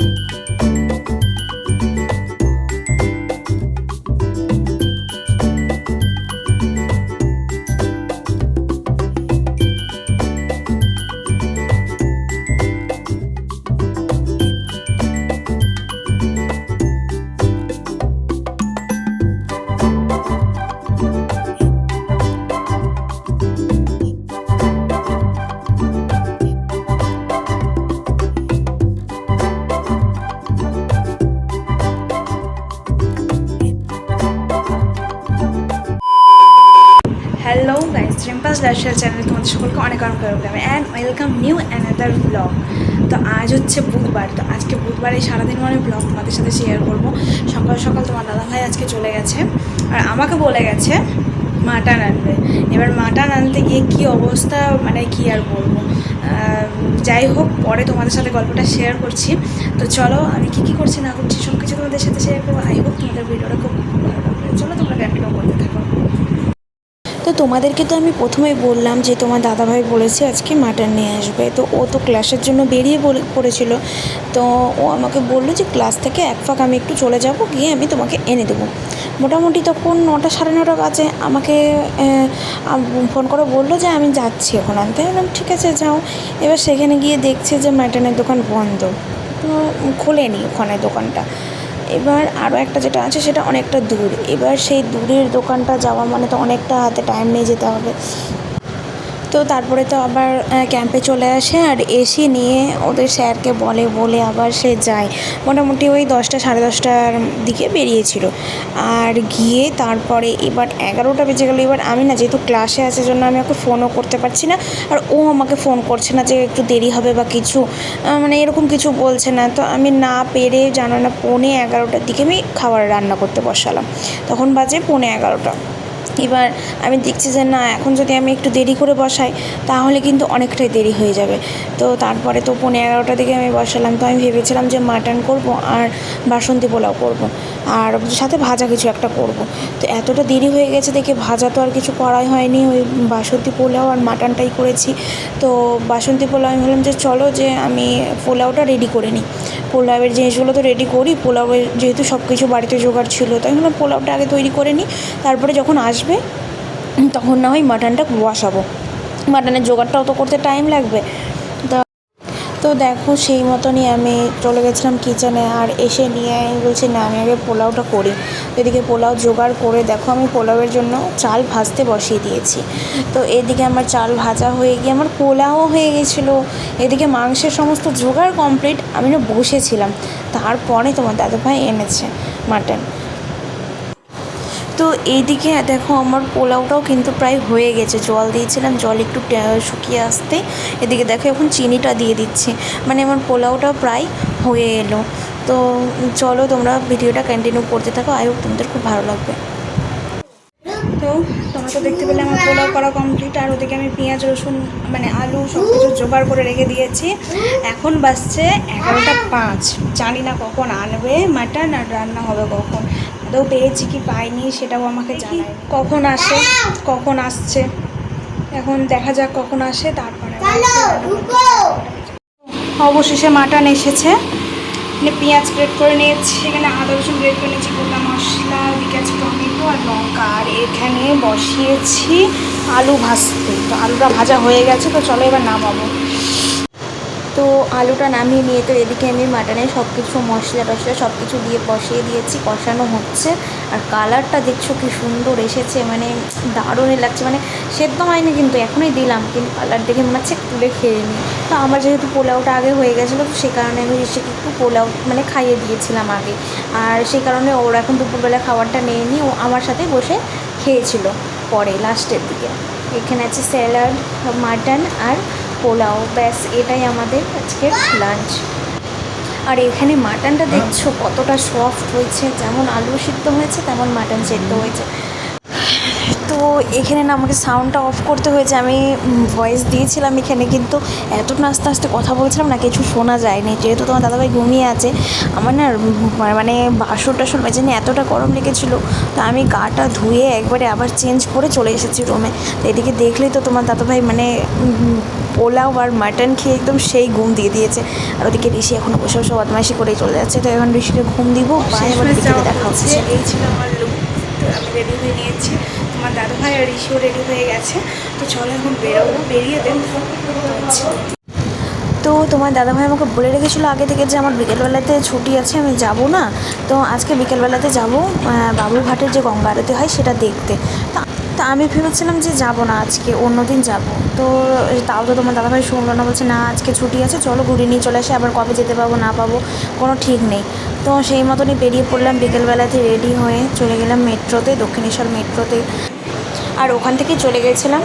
you. New another blog তো আজ হচ্ছে বুধবার। তো আজকে বুধবারে সারাদিন মানে ব্লগ তোমাদের সাথে শেয়ার করব। সকাল সকাল তোমার দাদাভাই আজকে চলে গেছে। আর আমাকে বলে গেছে মাটন আনবে। এবার মাটন আনতে গিয়ে কী অবস্থা মানে কী আর বলব। যাই হোক, পরে তোমাদের সাথে গল্পটা শেয়ার করছি। তো চলো, আমি কী কী করছি না করছি সব কিছু তোমাদের সাথে শেয়ার করব। আই হোপ তোমাদের ভিডিওটা খুব ভালো লাগবে চলো তোমরা কন্টিনিউ করতে থাকো তো তোমাদেরকে তো আমি প্রথমেই বললাম যে তোমার দাদাভাই বলেছে আজকে মাটন নিয়ে আসবে। তো ও তো ক্লাসের জন্য বেরিয়ে পড়েছিল। তো ও আমাকে বলল যে ক্লাস থেকে এক ফাঁক আমি একটু চলে যাব, গিয়ে আমি তোমাকে এনে দেবো। মোটামুটি তখন নটা সাড়ে নটা বাজে। আমাকে ফোন করে বলল যে আমি যাচ্ছি এখন। আনতে বললাম, ঠিক আছে, যাও। এবার সেখানে গিয়ে দেখছে যে মাটনের দোকান বন্ধ। তো খোলেনি ওখানে দোকানটা। এবার আরও একটা যেটা আছে সেটা অনেকটা দূর। এবার সেই দূরের দোকানটা যাওয়া মানে তো অনেকটা হাতে টাইম নিয়ে যেতে হবে। তো তারপরে তো আবার ক্যাম্পে চলে আসে আর এসে নিয়ে ওদের স্যারকে বলে বলে আবার সে যায়। মোটামুটি ওই দশটা, সাড়ে দশটার দিকে বেরিয়েছিল। আর গিয়ে তারপরে এবার এগারোটা বেজে গেলো। এবার আমি না যেহেতু ক্লাসে আছে জন্য আমি ওকে ফোনও করতে পারছি না। আর ও আমাকে ফোন করছে না যে একটু দেরি হবে বা কিছু মানে এরকম কিছু বলছে না। তো আমি না পেরে জানো না, পৌনে এগারোটার দিকে আমি খাবার রান্না করতে বসালাম। তখন বাজে পৌনে এগারোটা। এবার আমি দেখছি যে না, এখন যদি আমি একটু দেরি করে বসাই, তাহলে কিন্তু অনেকটাই দেরি হয়ে যাবে। তো তারপরে তো পনেরো এগারোটা দিকে আমি বসালাম। তো আমি ভেবেছিলাম যে মাটন করব আর বাসন্তী পোলাও করব। আর সাথে ভাজা কিছু একটা করব। তো এতটা দেরি হয়ে গেছে দেখে ভাজা তো আর কিছু করাই হয়নি। ওই বাসন্তী পোলাও আর মাটনটাই করেছি। তো বাসন্তী পোলাও আমি ভাবলাম যে চলো যে আমি পোলাওটা রেডি করে নিই। পোলাওয়ের জিনিসগুলো তো রেডি করি। পোলাওয়ের যেহেতু সব কিছু বাড়িতে জোগাড় ছিল, তাই আমি পোলাওটা আগে তৈরি করে নিই। তারপরে যখন আসবে তখন না হয় মাটনটা বসাবো মাটনের জোগাড়টাও তো করতে টাইম লাগবে। তা দেখো সেই মতনই আমি চলে গেছিলাম কিচেনে আর এসে নিয়ে বলছি, না, আমি আগে পোলাওটা করি। এদিকে পোলাও জোগাড় করে দেখো আমি পোলাওয়ের জন্য চাল ভাজতে বসিয়ে দিয়েছি। তো এদিকে আমার চাল ভাজা হয়ে গিয়ে আমার পোলাও হয়ে গেছিল। এদিকে মাংসের সমস্ত জোগাড় কমপ্লিট আমি না বসেছিলাম। তারপরে তোমার দাদাভাই এনেছে মাটন তো এইদিকে দেখো আমার পোলাওটাও কিন্তু প্রায় হয়ে গেছে। জল দিয়েছিলাম, জল একটু শুকিয়ে আসতে। এদিকে দেখো এখন চিনিটা দিয়ে দিচ্ছি। মানে আমার পোলাওটা প্রায় হয়ে এলো। তো চলো তোমরা ভিডিওটা কন্টিনিউ করতে থাকো। আই হোপ তোমাদের খুব ভালো লাগবে। তো তোমরা তো দেখতে পেলে আমার পোলাও করা কমপ্লিট আর ওদিকে আমি পেঁয়াজ, রসুন মানে আলু সব কিছু জোগাড় করে রেখে দিয়েছি। এখন বাজছে এগারোটা পাঁচ। জানি না কখন আনবে মাটন আর রান্না হবে কখন। আদৌ পেয়েছি কি পাইনি সেটাও আমাকে জানাই কখন আসে? কখন আসছে? এখন দেখা যাক কখন আসে তারপরে। অবশেষে মাটন এসেছে। এখানে পেঁয়াজ গ্রেড করে নিয়েছি এখানে আদা রসুন গ্রেড করে নিয়েছি গোটা মশলা ওদিকে আছে টমেটো আর লঙ্কা। আর এখানে বসিয়েছি আলু ভাজতে। তো আলুটা ভাজা হয়ে গেছে তো চলো এবার নামাবো। তো আলুটা নামিয়ে নিয়ে তো এদিকে আমি মাটনে সব কিছু মশলা টশলা সব কিছু দিয়ে বসিয়ে দিয়েছি, কষানো হচ্ছে। আর কালারটা দেখছ কি সুন্দর এসেছে মানে দারুণই লাগছে মানে সেদ্ধ হয়নি কিন্তু এখনই দিলাম, কিন্তু কালার দেখে মনে হচ্ছে তুলে খেয়ে নিই। তো আমার যেহেতু পোলাওটা আগে হয়ে গেছিল, তো সে কারণে আমি ঋষিকে একটু পোলাও মানে খাইয়ে দিয়েছিলাম আগে। আর সেই কারণে ওর এখন দুপুরবেলা খাবারটা নিয়ে নিই ও আমার সাথে বসে খেয়েছিল পরে, লাস্টের দিকে। এখানে আছে স্যালাড, মাটন আর পোলাও, ব্যাস, এটাই আমাদের আজকে লাঞ্চ আর এখানে মাটনটা দেখছ কতটা সফট হয়েছে, যেমন আলু সিদ্ধ হয়েছে, তেমন মাটন সেদ্ধ হয়েছে। তো এখানে না আমাকে সাউন্ডটা অফ করতে হয়েছে। আমি ভয়েস দিয়েছিলাম এখানে, কিন্তু এত আস্তে আস্তে কথা বলছিলাম না, কিছু শোনা যায়নি। যেহেতু তোমার দাদাভাই ঘুমিয়ে আছে, আমার না মানে বাসর টাসর বেজে নিয়ে এতটা গরম লেগেছিলো, তো আমি গাটা ধুয়ে একবারে আবার চেঞ্জ করে চলে এসেছি রুমে তো এদিকে দেখলেই তো তোমার দাদাভাই মানে পোলাও আর মাটন খেয়ে একদম সেই ঘুম দিয়ে দিয়েছে। আর ওদিকে ঋষি এখন বসে বসে বদমাইশি করে চলে যাচ্ছে। তো এখন ঋষিকে ঘুম দিব দেখা হচ্ছে। এই ছিল আমার লুক আমি রেডি হয়ে নিয়েছি। তোমার দাদু ভাই আর ঋষিও রেডি হয়ে গেছে। তো চলো এখন বেরোবো, বেরিয়ে দেন। তো তোমার দাদাভাই আমাকে বলে রেখেছিলো আগে থেকে যে আমার বিকেলবেলাতে ছুটি আছে, আমি যাব না। তো আজকে বিকেলবেলাতে যাব বাবুঘাটের যে গঙ্গা আরতি হয় সেটা দেখতে। তা তা আমি ভেবেছিলাম যে যাব না আজকে, অন্য দিন যাব। তো তাও তো তোমার দাদাভাই শুনলো না, বলছে না, আজকে ছুটি আছে, চলো ঘুরে নিয়ে চলে আসে, আবার কবে যেতে পাবো, না পাবো, কোনো ঠিক নেই। তো সেই মতনই বেরিয়ে পড়লাম, বিকেলবেলাতে রেডি হয়ে চলে গেলাম মেট্রোতে, দক্ষিণেশ্বর মেট্রোতে। আর ওখান থেকে চলে গেছিলাম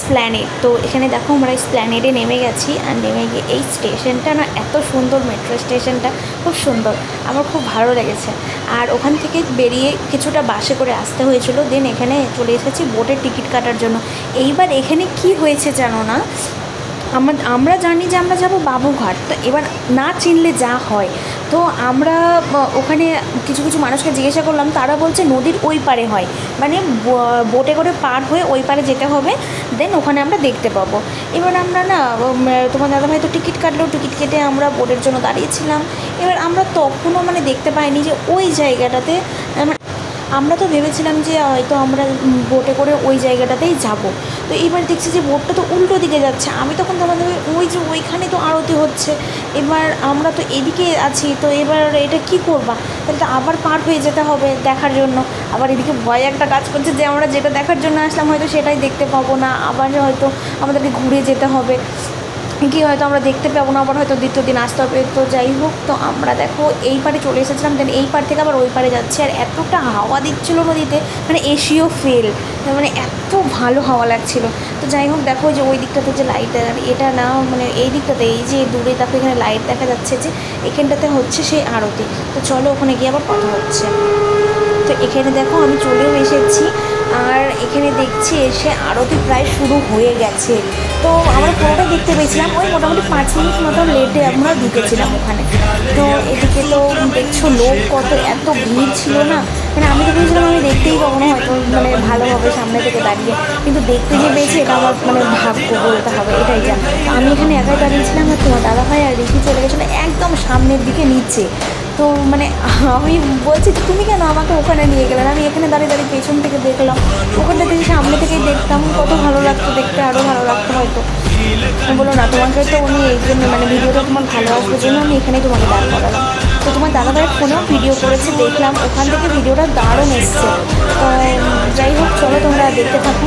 স্প্ল্যানেড তো এখানে দেখো আমরা স্প্ল্যানেডে নেমে গেছি আর নেমে গিয়ে এই স্টেশনটা না এত সুন্দর মেট্রো স্টেশনটা খুব সুন্দর। আমার খুব ভালো লেগেছে। আর ওখান থেকে বেরিয়ে কিছুটা বাসে করে আসতে হয়েছিল। দেন এখানে চলে এসেছি বোটের টিকিট কাটার জন্য। এইবার এখানে কি হয়েছে জানো না? আমরা আমরা জানি যে আমরা যাব বাবুঘাট। তো এবার না চিনলে যা হয়। তো আমরা ওখানে কিছু কিছু মানুষকে জিজ্ঞাসা করলাম, তারা বলছে নদীর ওই পারে হয়। মানে বোটে করে পার হয়ে ওই পারে যেতে হবে দেন ওখানে আমরা দেখতে পাবো। এবার আমরা না তোমার দাদাভাই তো টিকিট কাটলো, টিকিট কেটে আমরা বোটের জন্য দাঁড়িয়েছিলাম। এবার আমরা তখনও মানে দেখতে পাইনি যে ওই জায়গাটাতে মানে আমরা তো ভেবেছিলাম যে হয়তো আমরা বোটে করে ওই জায়গাটাতেই যাব। তো এবার দেখছি যে বোটটা তো উল্টো দিকে যাচ্ছে। আমি তখন তোমাদের ওই যে ওইখানে তো আরতি হচ্ছে। এবার আমরা তো এদিকে আছি, তো এবার এটা কি করবা? তাহলে তো আবার পার হয়ে যেতে হবে দেখার জন্য। আবার এদিকে ভয় একটা কাজ করছে যে, আমরা যেটা দেখার জন্য আসলাম, হয়তো সেটাই দেখতে পাবো না। আবার হয়তো আমাদেরকে ঘুরে যেতে হবে। কি হয়তো আমরা দেখতে পাবো না, আবার হয়তো দ্বিতীয় দিন আসতে হবে। তো যাই হোক, তো আমরা দেখো এই পারে চলে এসেছিলাম দেন এই পার থেকে আবার ওই পারে যাচ্ছি। আর এতটা হাওয়া দিচ্ছিল নদীতে মানে এশিও ফেল মানে এত ভালো হাওয়া লাগছিল। তো যাই হোক, দেখো যে ওই দিকটাতে যে লাইট এটা না মানে এই দিকটাতে, এই যে দূরে দেখো এখানে লাইট দেখা যাচ্ছে যে, এখানটাতে হচ্ছে সেই আরতি। তো চলো ওখানে গিয়ে আবার কথা হচ্ছে। তো এখানে দেখো আমি চলেও এসেছি আর এখানে দেখছি এসে আরতি প্রায় শুরু হয়ে গেছে। তো আমরা পুরোটা দেখতে পেয়েছিলাম, ওই মোটামুটি পাঁচ মিনিট মতো লেটে আমরা ঢুকেছিলাম ওখানে। তো এদিকে তো দেখছ লোক কত, এত ভিড় ছিল না? মানে আমি তো ভেবেছিলাম আমি দেখতেই পাবো না, হয়তো মানে ভালোভাবে সামনে থেকে দাঁড়িয়ে। কিন্তু দেখতে যে পেয়েছি এটা আমার মানে ভাগ্য বলতে হবে, এটাই যা আমি এখানে একাই দাঁড়িয়েছিলাম আর তোমার দাদাভাই আর ঋষি চলে গেছিল একদম সামনের দিকে নিচে। তো মানে আমি বলছি যে, তুমি কেন আমাকে ওখানে নিয়ে গেলেন আমি এখানে দাঁড়িয়ে দাঁড়িয়ে পেছন থেকে দেখলাম। ওখানটা থেকে সামনে থেকেই দেখতাম, কত ভালো লাগতো দেখতে আরও ভালো লাগতো হয়তো। বলো না, তোমাকে তো উনি এই জন্য মানে ভিডিওটা তোমার ভালো আসবে জন্য আমি এখানেই তোমাকে দাঁড় করালাম। তো তোমার দাদাভাইয়ের ফোনেও ভিডিও করেছে, দেখলাম। ওখান থেকে ভিডিওটা দারুণ এসছে। তো যাই হোক, চলো তোমরা দেখতে থাকো।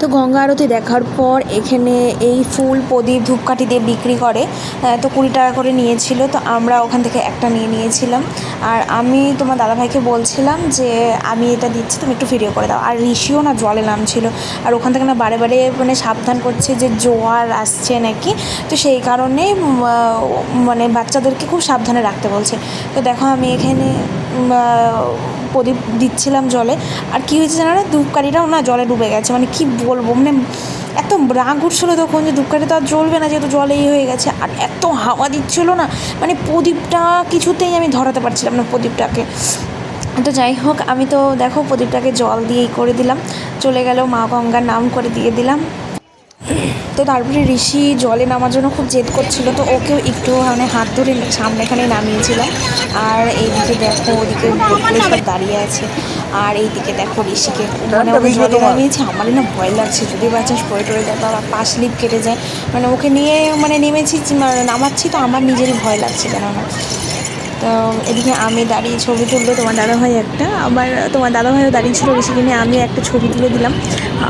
তো গঙ্গা আরতি দেখার পর এখানে এই ফুল প্রদীপ ধূপকাঠি দিয়ে বিক্রি করে তো কুড়ি টাকা করে নিয়েছিল, তো আমরা ওখান থেকে একটা নিয়ে নিয়েছিলাম। আর আমি তোমার দাদাভাইকে বলছিলাম যে, আমি এটা দিচ্ছি, তুমি একটু ভিডিও করে দাও। আর ঋষিও না জলে নামছিল। আর ওখান থেকে না বারে বারে মানে সাবধান করছে যে জোয়ার আসছে নাকি, তো সেই কারণে মানে বাচ্চাদেরকে খুব সাবধানে রাখতে বলছে। তো দেখো আমি এখানে প্রদীপ দিচ্ছিলাম জলে। আর কী হয়েছে জানো না না জলে ডুবে গেছে। মানে কি বলব? মানে এত রাগ উঠছিলো তখন যে ধূপকাঠি তো আর জ্বলবে না, যেহেতু জলেই হয়ে গেছে। আর এত হাওয়া দিচ্ছিল না মানে প্রদীপটা কিছুতেই আমি ধরাতে পারছিলাম না প্রদীপটাকে। তো যাই হোক, আমি তো দেখো প্রদীপটাকে জল দিয়েই করে দিলাম। চলে গেল মা গঙ্গার নাম করে দিয়ে দিলাম। তো তারপরে ঋষি জলে নামার জন্য খুব জেদ করছিল তো ওকেও একটু মানে হাত ধরে সামনে এখানে নামিয়েছিলাম। আর এইদিকে দেখো ওদিকে সব দাঁড়িয়ে আছে। আর এইদিকে দেখো ঋষিকে মানে ওকে জলে নামিয়েছে আমারই না ভয় লাগছে যদি বাচ্চা পড়ে টরে যায় তো আবার পা স্লিপ কেটে যায়। মানে ওকে নিয়ে মানে নেমেছি মানে নামাচ্ছি তো আমার নিজেরই ভয় লাগছে কেন না তো এদিকে আমি দাঁড়িয়ে ছবি তুললো তোমার দাদাভাই একটা। আবার তোমার দাদাভাইও দাঁড়িয়ে ছিল ঋষিকে নিয়ে আমি একটা ছবি তুলে দিলাম।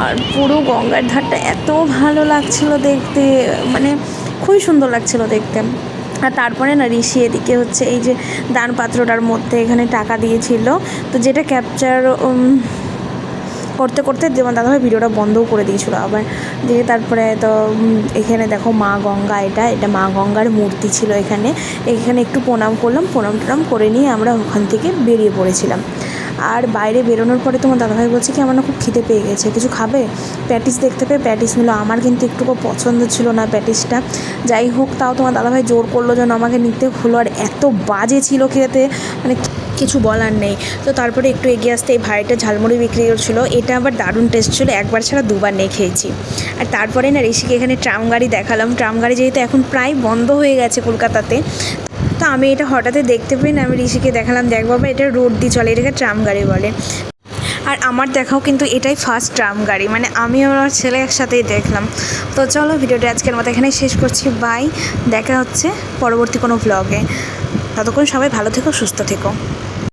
আর পুরো গঙ্গার ধারটা এত ভালো লাগছিল দেখতে মানে খুবই সুন্দর লাগছিল দেখতে। আর তারপরে না ঋষি এদিকে হচ্ছে এই যে দান পাত্রটার মধ্যে এখানে টাকা দিয়েছিল। তো যেটা ক্যাপচার করতে করতে যেমন দাদাভাই ভিডিওটা বন্ধও করে দিয়েছিল। আবার দিয়ে তারপরে তো এখানে দেখো মা গঙ্গা এটা এটা মা গঙ্গার মূর্তি ছিল এখানে। এখানে একটু প্রণাম করলাম, প্রণাম টনাম করে নিয়ে আমরা ওখান থেকে বেরিয়ে পড়েছিলাম। আর বাইরে বেরোনোর পরে তোমার দাদাভাই বলছে কি, আমার না খুব খিদে পেয়ে গেছে, কিছু খাবে? প্যাটিস দেখতে পেয়ে প্যাটিস নিল। আমার কিন্তু একটুকু পছন্দ ছিল না প্যাটিসটা। যাই হোক, তাও তোমার দাদাভাই জোর করল যেন আমাকে নিতে। হলো আর এত বাজে ছিল খেতে। মানে কিছু বলার নেই। তো তারপরে একটু এগিয়ে আসতে এই ভাইটা ঝালমুড়ি বিক্রি করছিল। এটা আবার দারুণ টেস্ট ছিল, একবার ছাড়া দুবার নিয়ে খেয়েছি। আর তারপরে না ঋষিকে এখানে ট্রাম গাড়ি দেখালাম। ট্রাম গাড়ি যেহেতু এখন প্রায় বন্ধ হয়ে গেছে কলকাতাতে, তো আমি এটা হঠাৎই দেখতে পেয়ে আমি ঋষিকে দেখালাম, দেখ বাবা, এটা রোড দিয়ে চলে, এটাকে ট্রাম গাড়ি বলে। আর আমার দেখাও কিন্তু এটাই ফার্স্ট ট্রাম গাড়ি মানে আমি আমার ছেলে একসাথেই দেখলাম। তো চলো ভিডিওটা আজকের মতো এখানেই শেষ করছি বাই দেখা হচ্ছে পরবর্তী কোনো ব্লগে ততক্ষণ সবাই ভালো থেকো, সুস্থ থেকো।